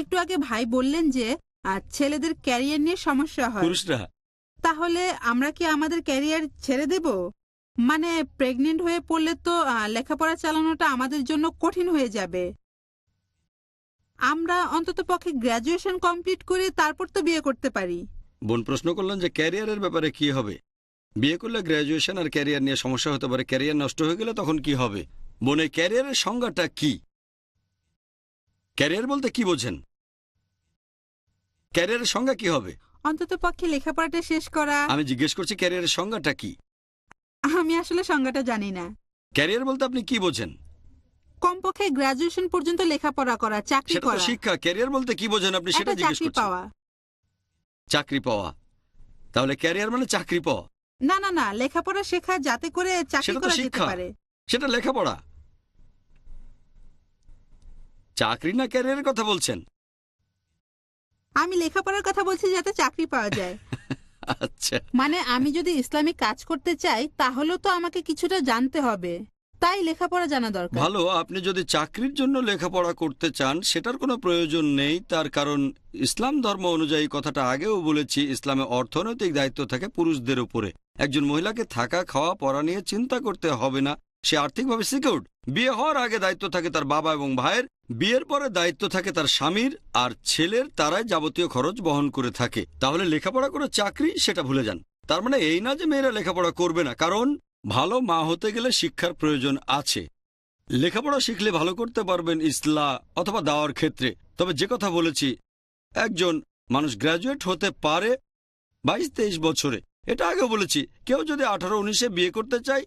একটু আগে ভাই বললেন যে ছেলেদের ক্যারিয়ার নিয়ে সমস্যা হয়। পুরুষরা। তাহলে আমরা কি আমাদের ক্যারিয়ার ছেড়ে দেব? মানে প্রেগনেন্ট হয়ে পড়লে তো লেখাপড়া চালানোটা আমাদের জন্য কঠিন হয়ে যাবে। আমরা অন্তত পক্ষে গ্র্যাজুয়েশন কমপ্লিট করে তারপর তো বিয়ে করতে পারি। বোন প্রশ্ন করলেন যে ক্যারিয়ারের ব্যাপারে কি হবে? বিয়ে করলে গ্র্যাজুয়েশন আর ক্যারিয়ার নিয়ে সমস্যা হতে পারে ক্যারিয়ার নষ্ট হয়ে গেলে তখন কি হবে? বোন ক্যারিয়ারের সংজ্ঞাটা কি? ক্যারিয়ার বলতে কি বোঝেন? ক্যারিয়ারের সংজ্ঞা কি হবে? অন্তত পক্ষে লেখাপড়াটা শেষ করা। আমি জিজ্ঞেস করছি ক্যারিয়ারের সংজ্ঞাটা কি? আমি আসলে সংজ্ঞাটা জানি না। ক্যারিয়ার বলতে আপনি কি বোঝেন? কমপক্ষে গ্র্যাজুয়েশন পর্যন্ত লেখাপড়া করা চাকরি সেটা তো করা। শিক্ষা ক্যারিয়ার বলতে কি বোঝেন আপনি সেটা একটা জিজ্ঞেস চাকরি করছেন পাওয়া। চাকরি পাওয়া। তাহলে ক্যারিয়ার মানে চাকরি পাওয়া? না না না লেখাপড়া শেখা যাতে করে চাকরি সেটা তো করা যেতে শিক্ষা। পারে। সেটা লেখাপড়া। চাকরি না ক্যারিয়ারের কথা বলছেন? আমি লেখাপড়ার কথা বলছি যাতে চাকরি পাওয়া যায়। আচ্ছা। মানে আমি যদি ইসলামিক কাজ করতে চাই তাহলে তো আমাকে কিছুটা জানতে হবে। তাই লেখাপড়া জানা দরকার। ভালো আপনি যদি চাকরির জন্য লেখাপড়া করতে চান সেটার কোনো প্রয়োজন নেই। তার কারণ ইসলাম ধর্ম অনুযায়ী কথাটা আগেও বলেছি ইসলামে অর্থনৈতিক দায়িত্ব থাকে পুরুষদের উপরে। একজন মহিলাকে থাকা খাওয়া পড়া নিয়ে চিন্তা করতে হবে না। সে আর্থিকভাবে সিকিউরড। বিয়ে হওয়ার আগে দায়িত্ব থাকে তার বাবা এবং ভাইয়ের, বিয়ের পরে দায়িত্ব থাকে তার স্বামীর, আর ছেলের তারাই যাবতীয় খরচ বহন করে থাকে। তাহলে লেখাপড়া করে চাকরি সেটা ভুলে যান। তার মানে এই না যে মেয়েরা লেখাপড়া করবে না, কারণ ভালো মা হতে গেলে শিক্ষার প্রয়োজন আছে। লেখাপড়া শিখলে ভালো করতে পারবেন ইসলা অথবা দাওয়ার ক্ষেত্রে। তবে যে কথা বলেছি, একজন মানুষ গ্র্যাজুয়েট হতে পারে বাইশ তেইশ বছরে। এটা আগেও বলেছি, কেউ যদি আঠারো, উনিশে বিয়ে করতে চায়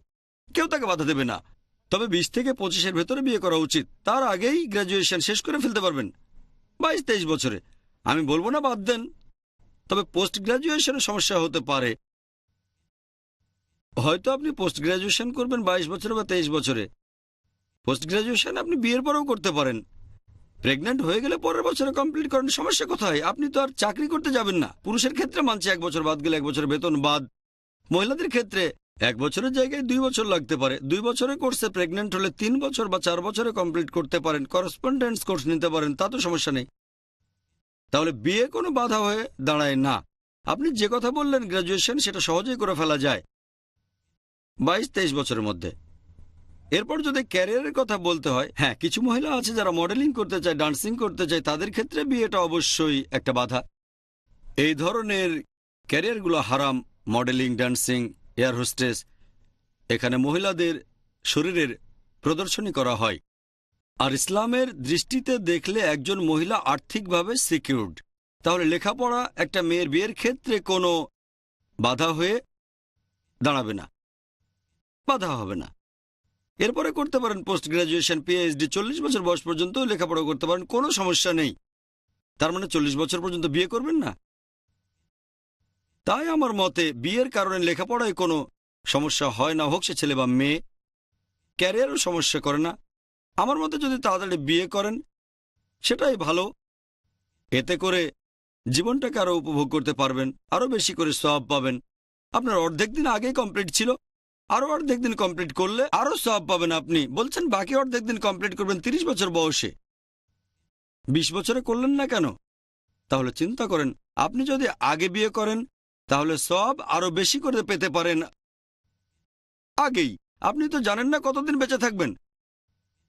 কেউ তাকে বাধা দেবে না। তবে বিশ থেকে পঁচিশের ভেতরে বিয়ে করা উচিত। তার আগেই গ্র্যাজুয়েশন শেষ করে ফেলতে পারবেন। বাইশ, তেইশ বছরে। আমি বলব না বাদ দেন। তবে পোস্ট গ্র্যাজুয়েশনের সমস্যা হতে পারে। হয়তো আপনি পোস্ট গ্র্যাজুয়েশন করবেন বাইশ বছরে বা তেইশ বছরে। পোস্ট গ্রাজুয়েশন আপনি বিয়ের পরেও করতে পারেন। প্রেগন্যান্ট হয়ে গেলে পরের বছরে কমপ্লিট করেন। সমস্যা কোথায়? আপনি তো আর চাকরি করতে যাবেন না। পুরুষের ক্ষেত্রে মানছে এক বছর বাদ গেলে এক বছর বেতন বাদ। মহিলাদের ক্ষেত্রে এক বছরের জায়গায় দুই বছর লাগতে পারে। দুই বছরের কোর্সে প্রেগনেন্ট হলে তিন বছর বা চার বছরে কমপ্লিট করতে পারেন করসপন্ডেন্স কোর্স নিতে পারেন, তা তো সমস্যা নেই। তাহলে বিয়ে কোনো বাধা হয়ে দাঁড়ায় না। আপনি যে কথা বললেন গ্রাজুয়েশন সেটা সহজেই করে ফেলা যায়। বাইশ তেইশ বছরের মধ্যে। এরপর যদি ক্যারিয়ারের কথা বলতে হয় হ্যাঁ কিছু মহিলা আছে যারা মডেলিং করতে চায় ডান্সিং করতে চায়, তাদের ক্ষেত্রে বিয়েটা অবশ্যই একটা বাধা। এই ধরনের ক্যারিয়ারগুলো হারাম মডেলিং ডান্সিং এয়ার হোস্টেস, এখানে মহিলাদের শরীরের প্রদর্শনী করা হয়। আর ইসলামের দৃষ্টিতে দেখলে একজন মহিলা আর্থিকভাবে সিকিউরড। তাহলে লেখাপড়া একটা মেয়ের বিয়ের ক্ষেত্রে কোনো বাধা হয়ে দাঁড়াবে না, বাধা হবে না। এরপরে করতে পারেন পোস্ট গ্রাজুয়েশন পিএইচডি, চল্লিশ বছর বয়স পর্যন্ত লেখাপড়া করতে পারেন, কোনো সমস্যা নেই। তার মানে চল্লিশ বছর পর্যন্ত বিয়ে করবেন না? তাই আমার মতে বিয়ের কারণে লেখাপড়ায় কোনো সমস্যা হয় না, হোক সে ছেলে বা মেয়ে। ক্যারিয়ারও সমস্যা করে না। আমার মতে যদি তাড়াতাড়ি বিয়ে করেন, সেটাই ভালো। এতে করে জীবনটাকে আরও উপভোগ করতে পারবেন আরও বেশি করে সব পাবেন। আপনার অর্ধেক দিন আগেই কমপ্লিট ছিল আরও অর্ধেক দিন কমপ্লিট করলে আরও সব পাবেন আপনি। বলছেন বাকি অর্ধেক দিন কমপ্লিট করবেন তিরিশ বছর বয়সে। বিশ বছরে করলেন না কেন? তাহলে চিন্তা করেন, আপনি যদি আগে বিয়ে করেন তাহলে সব আরও বেশি করে পেতে পারেন। আগেই, আপনি তো জানেন না কতদিন বেঁচে থাকবেন।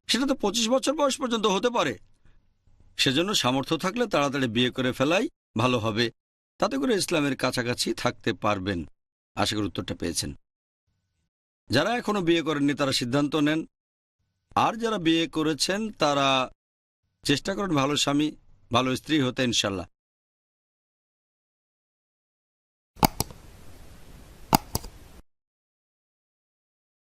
সেটা তো পঁচিশ বছর বয়স পর্যন্ত হতে পারে। সেজন্য সামর্থ্য থাকলে তাড়াতাড়ি বিয়ে করে ফেলাই ভালো হবে। তাতে করে ইসলামের কাছাকাছি থাকতে পারবেন। আশা করি উত্তরটা পেয়েছেন। যারা এখনও বিয়ে করেননি, তারা সিদ্ধান্ত নেন। আর যারা বিয়ে করেছেন, তারা চেষ্টা করেন ভালো স্বামী, ভালো স্ত্রী হতে, ইনশাল্লাহ।